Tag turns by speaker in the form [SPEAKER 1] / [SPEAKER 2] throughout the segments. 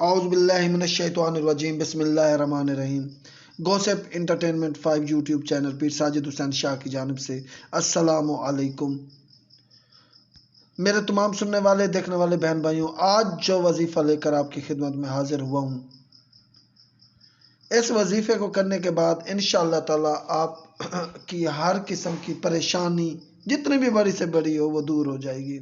[SPEAKER 1] आउज़बिल्लिमिनशैतवानरजीम बसमीम gossip entertainment five YouTube channel Pir Sajid Hussain Shah की जानब से असलकुम मेरे तमाम सुनने वाले, देखने वाले बहन भाइयों, आज जो वजीफ़ा लेकर आपकी खिदमत में हाजिर हुआ हूँ, इस वजीफ़े को करने के बाद इन ताला आप की हर किस्म की परेशानी, जितनी भी बड़ी से बड़ी हो, वो दूर हो जाएगी।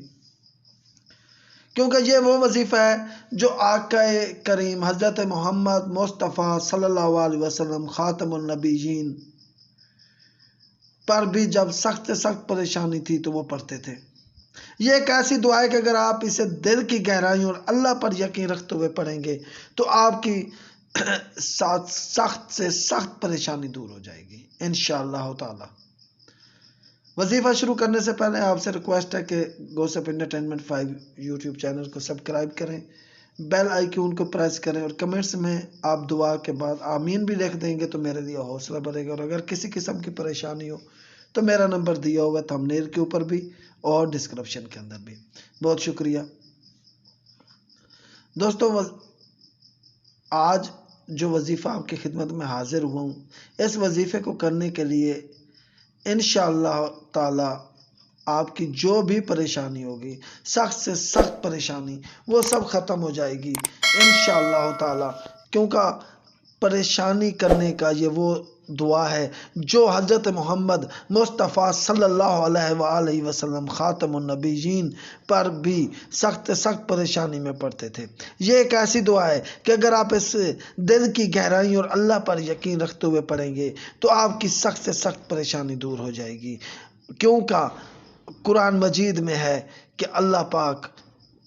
[SPEAKER 1] क्योंकि ये वो वजीफ़ा है जो आका करीम हज़रत मोहम्मद मुस्तफ़ा सल्लल्लाहु अलैहि वसल्लम ख़ातमनबीन पर भी जब सख्त सख्त परेशानी थी तो वो पढ़ते थे। ये एक ऐसी दुआ है कि अगर आप इसे दिल की गहराई और अल्लाह पर यकीन रखते हुए पढ़ेंगे तो आपकी साथ सख्त से सख्त परेशानी दूर हो जाएगी इन ताला। वजीफ़ा शुरू करने से पहले आपसे रिक्वेस्ट है कि gossip entertainment five YouTube channel को सब्सक्राइब करें बेल आइक्यून को प्रेस करें और कमेंट्स में आप दुआ के बाद आमीन भी लिख देंगे तो मेरे लिए हौसला बढ़ेगा। और अगर किसी किस्म की परेशानी हो तो मेरा नंबर दिया हुआ थंबनेल के ऊपर भी और डिस्क्रिप्शन के अंदर भी। बहुत शुक्रिया। दोस्तों आज जो वजीफ़ा आपकी खिदमत में हाजिर हुआ हूँ, इस वजीफ़े को करने के लिए इन ताला आपकी जो भी परेशानी होगी, सख्त से सख्त परेशानी, वो सब ख़त्म हो जाएगी। इन ताला, क्योंकि परेशानी करने का ये वो दुआ है, जो हज़रत मोहम्मद मुस्तफ़ा सल्लल्लाहु अलैहि वसल्लम ख़ातमनबीन पर भी सख्त सख्त परेशानी में पड़ते थे। ये एक ऐसी दुआ है कि अगर आप इस दिल की गहराई और अल्लाह पर यकीन रखते हुए पढ़ेंगे तो आपकी सख्त से सख्त परेशानी दूर हो जाएगी। क्योंकि कुरान मजीद में है कि अल्लाह पाक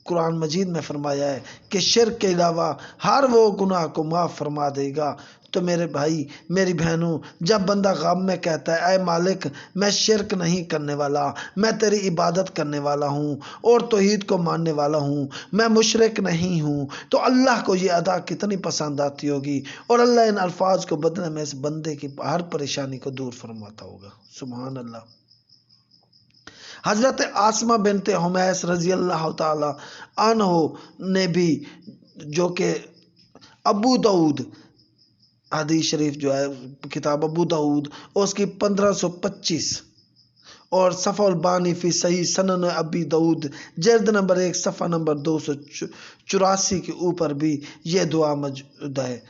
[SPEAKER 1] कुरान मजीद में फरमाया है कि शिर के अलावा हर वो गुनाह को माफ़ फरमा देगा। तो मेरे भाई, मेरी बहनों, जब बंदा गम में कहता है अय मालिक, मैं शिरक नहीं करने वाला, मैं तेरी इबादत करने वाला हूँ और तोहीद को मानने वाला हूँ, मैं मुशरक नहीं हूँ तो अल्लाह को ये अदा कितनी पसंद आती होगी? और अल्लाह इन अल्फाज को बदलने में इस बंदे की हर परेशानी को दूर फरमाता होगा। सुबहान अल्लाह। हज़रत आसमा बिनते हमैस रज़ी अल्लाह तन ने भी जो कि अबू दाऊद, हदीस शरीफ जो है, किताब अबू दाऊद, उसकी पंद्रह सौ पच्चीस और सफ़ा बानी फ़ी सही सनन अबी दाऊद जर्द नंबर एक, सफ़ा नंबर दो सौ चौरासी के ऊपर भी ये दुआ मौजूद है।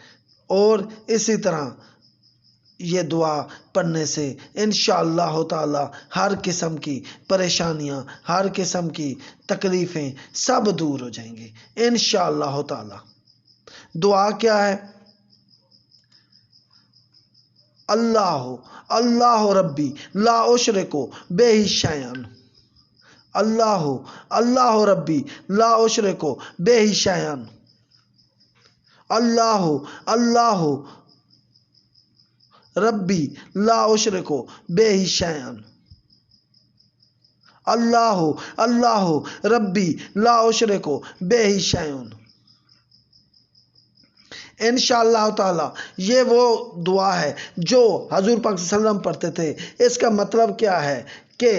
[SPEAKER 1] और इसी तरह ये दुआ पढ़ने से इन ताला हर किस्म की परेशानियाँ, हर किस्म की तकलीफ़ें सब दूर हो जाएँगी इन ताला। दुआ क्या है? अल्लाह हो अल्लाह रब्बी, ला उशर को बेहिशायन अल्लाह हो अल्लाह रब्बी, ला उशर को बेहिशायन अल्लाह हो अल्लाह रब्बी, ला उशर को बेहिशायन अल्लाह अल्लाह, रब्बी, ला उशर को बेहिशायन इन ताला, ये वो दुआ है जो हजूर पाक पढ़ते थे। इसका मतलब क्या है कि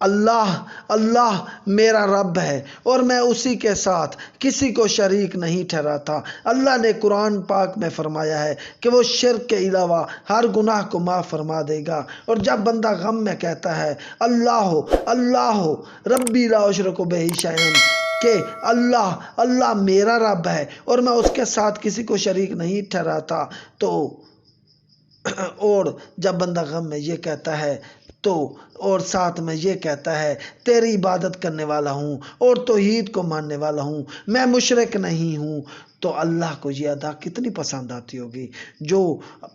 [SPEAKER 1] अल्लाह अल्लाह मेरा रब है और मैं उसी के साथ किसी को शरीक नहीं ठहराता। अल्लाह ने कुरान पाक में फरमाया है कि वो शिर के अलावा हर गुनाह को माफ़ फरमा देगा। और जब बंदा गम में कहता है, अल्लाह हो, अल्लाह रब्बी लाशर को बेहिशान कि अल्लाह अल्लाह मेरा रब है और मैं उसके साथ किसी को शरीक नहीं ठहराता तो और जब बंदा गम में ये कहता है तो और साथ में ये कहता है, तेरी इबादत करने वाला हूँ और तोहीद को मानने वाला हूँ। मैं मुशरक नहीं हूँ। तो अल्लाह को ये अदा कितनी पसंद आती होगी। जो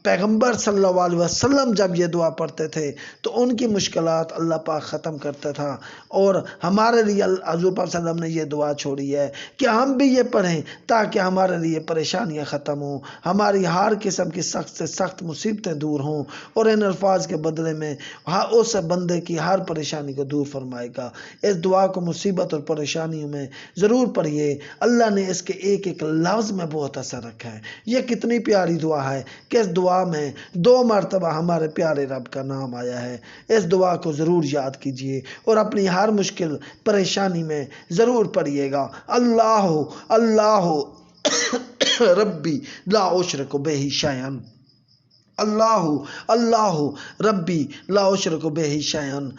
[SPEAKER 1] पैगंबर सल्लल्लाहु अलैहि वसल्लम जब ये दुआ पढ़ते थे तो उनकी मुश्किल अल्लाह पाक ख़त्म करता था। और हमारे लिए हजूर पाक ने ये दुआ छोड़ी है कि हम भी ये पढ़ें, ताकि हमारे लिए परेशानियाँ ख़त्म हों। हमारी हर किस्म की सख्त से सख्त मुसीबतें दूर हों और इन अल्फाज के बदले में उस बंदे की हर परेशानी को दूर फरमाएगा। इस दुआ को मुसीबत और परेशानियों में ज़रूर पढ़िए। अल्लाह ने इसके एक एक लफ्ज़ में बहुत असर रखा है। ये कितनी प्यारी दुआ है कि इस दुआ में दो मरतबा हमारे प्यारे रब का नाम आया है। इस दुआ को ज़रूर याद कीजिए और अपनी हर मुश्किल परेशानी में ज़रूर पढ़िएगा। अल्लाह अल्लाह रब्बी, ला को बेही शायन। अल्लाह अल्लाह रब्बी, ला उशरक बेही शायन।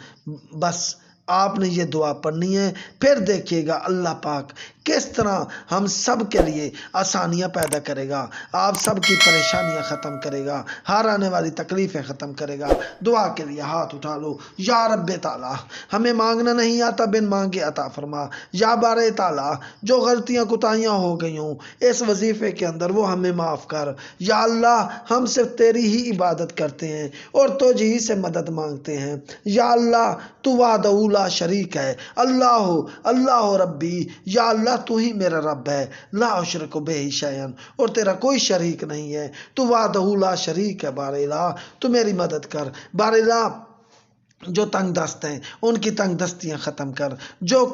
[SPEAKER 1] बस आपने ये दुआ पढ़नी है, फिर देखिएगा अल्लाह पाक किस तरह हम सब के लिए आसानियाँ पैदा करेगा। आप सब की परेशानियाँ ख़त्म करेगा, हर आने वाली तकलीफ़ें ख़त्म करेगा। दुआ के लिए हाथ उठा लो। या रब ताला, हमें मांगना नहीं आता, बिन मांगे अता फरमा। या बार ताला, जो गलतियाँ कुताहियाँ हो गई हूँ, इस वजीफ़े के अंदर वो हमें माफ़ कर। या अल्लाह, हम सिर्फ़ तेरी ही इबादत करते हैं और तो जी से मदद मांगते हैं। या अल्लाह, तू वादऊला शरीक है। अल्लाह अल्लाह रब्बी, या अल्लाह तू ही मेरा रब है। ला अशरक शयन, और तेरा कोई शरीक नहीं है। तू वादहू ला शरीक है बारेला तू मेरी मदद कर। बारेला जो तंग दस्त हैं, उनकी तंग दस्तियाँ ख़त्म कर। जो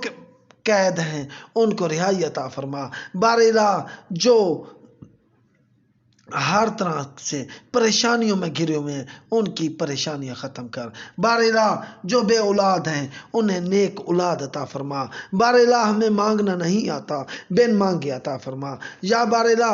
[SPEAKER 1] कैद हैं, उनको रिहाई अता फरमा। बारेला जो हर तरह से परेशानियों में घिरे हुए हैं, उनकी परेशानियाँ ख़त्म कर। बारेला जो बे औलाद हैं, उन्हें नेक औलाद अता फरमा। बारेला हमें मांगना नहीं आता बिन मांगे अता फरमा। या बारेला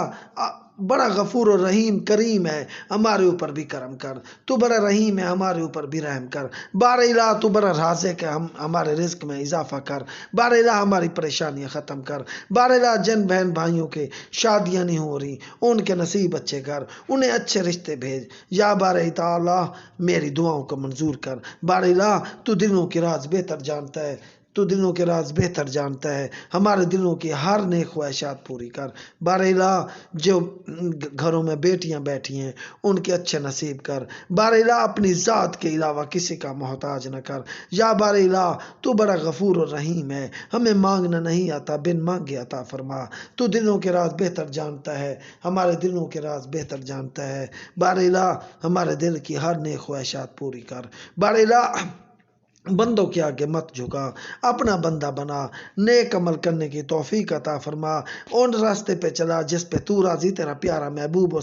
[SPEAKER 1] बड़ा गफूर और रहीम, करीम है। हमारे ऊपर भी करम कर। तू बड़ा रहीम है, हमारे ऊपर भी रहम कर। बार इला तू बड़ा राजिक है, हम, हमारे रिस्क में इजाफा कर। बार इला हमारी परेशानियाँ ख़त्म कर। बार इला जन बहन भाइयों के शादियाँ नहीं हो रही। उनके नसीब अच्छे कर। उन्हें अच्छे रिश्ते भेज। या बार ताला मेरी दुआओं को मंजूर कर। बार इला तू दिलों की राज बेहतर जानता है। तो दिलों के राज बेहतर जानता है। हमारे दिलों की हर नेक ख्वाहिशात पूरी कर। बारेला, जो घरों में बेटियाँ बैठी हैं, उनके अच्छे नसीब कर। बारेला, अपनी ज़ात के अलावा किसी का मोहताज न कर। या बारेला, तू बड़ा गफूर और रहीम है। हमें मांगना नहीं आता, बिन मांगे आता फरमा। तू दिलों के राज बेहतर जानता है। हमारे दिलों के राज बेहतर जानता है। बारेला, हमारे दिल की हर नेक ख्वाहिशात पूरी कर। बारेला बंदों के आगे मत झुका, अपना बंदा बना, नेक अमल करने की तोफ़ी अता फरमा, उन रास्ते पे चला जिस पे तू राज़ी, तेरा प्यारा महबूब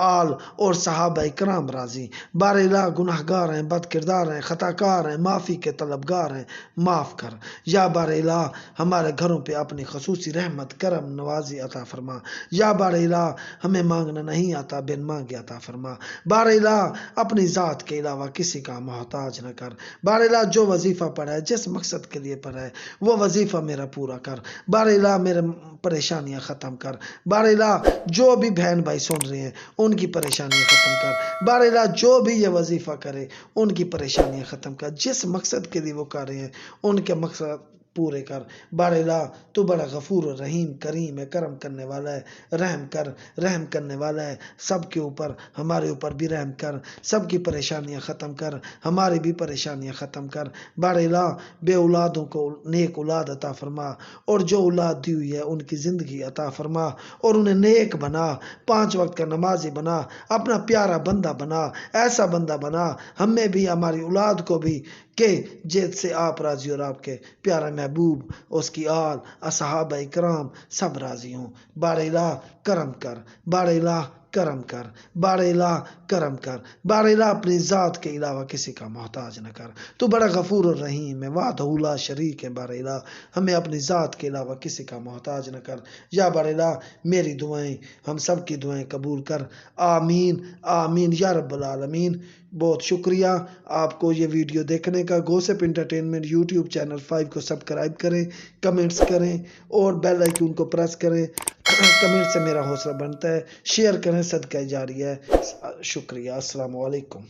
[SPEAKER 1] आल और साहब कराम राज़ी। बारेला गुनाहगार हैं बद किरदार हैं, ख़ताकार हैं, माफ़ी के तलबगार हैं। माफ़ कर। या बारेला हमारे घरों पे अपनी खसूसी रहमत, करम, नवाजी अता फरमा। या बारेला हमें मांगना नहीं आता बिन मांगे अता फरमा। बारेला अपनी ज़ात के अलावा किसी का मोहताज न कर। बारेला जो वजीफ़ा पढ़ा है, जिस मकसद के लिए पढ़ा है, वो वजीफ़ा मेरा पूरा कर। बारेला मेरे परेशानियाँ ख़त्म कर। बारेला जो भी बहन भाई सुन रहे हैं उनकी परेशानियाँ ख़त्म कर। बारह जो भी ये वजीफ़ा करे, उनकी परेशानियाँ ख़त्म कर। जिस मकसद के लिए वो कर रहे हैं, उनके मकसद पूरे कर। बारेला तू बड़ा गफूर, रहीम, करीम है, करम करने वाला है, रहम कर, रहम करने वाला है। सब के ऊपर, हमारे ऊपर भी रहम कर। सब की परेशानियाँ ख़त्म कर, हमारी भी परेशानियाँ ख़त्म कर। बारेला बे औलादों को नेक औलाद अता फरमा, और जो औलाद दी हुई है, उनकी ज़िंदगी अता फरमा, और उन्हें नेक बना, पाँच वक्त का नमाजी बना, अपना प्यारा बंदा बना, ऐसा बंदा बना, हमें भी, हमारी औलाद को भी के जेद से आप राज़ी और आपके प्यारा महबूब, उसकी आल, असहाब इकराम सब राज़ी हों। बारेला करम कर बारेला करम कर बारेला करम कर बारेला अपनी ज़ात के अलावा किसी का मोहताज न कर। तो बड़ा गफूर और रहीम है वादला शरीक है बारेला हमें अपनी ज़ात के अलावा किसी का मोहताज न कर। या बारेला मेरी दुआएँ, हम सब की दुआएँ कबूल कर। आमीन आमीन, या रब्बुल बहुत शुक्रिया आपको ये वीडियो देखने का। Gossip entertainment YouTube channel five को सब्सक्राइब करें कमेंट्स करें और बेल आइकन को प्रेस करें। कमेंट से मेरा हौसला बनता है शेयर करें, सदका जारी है। शुक्रिया अस्सलाम वालेकुम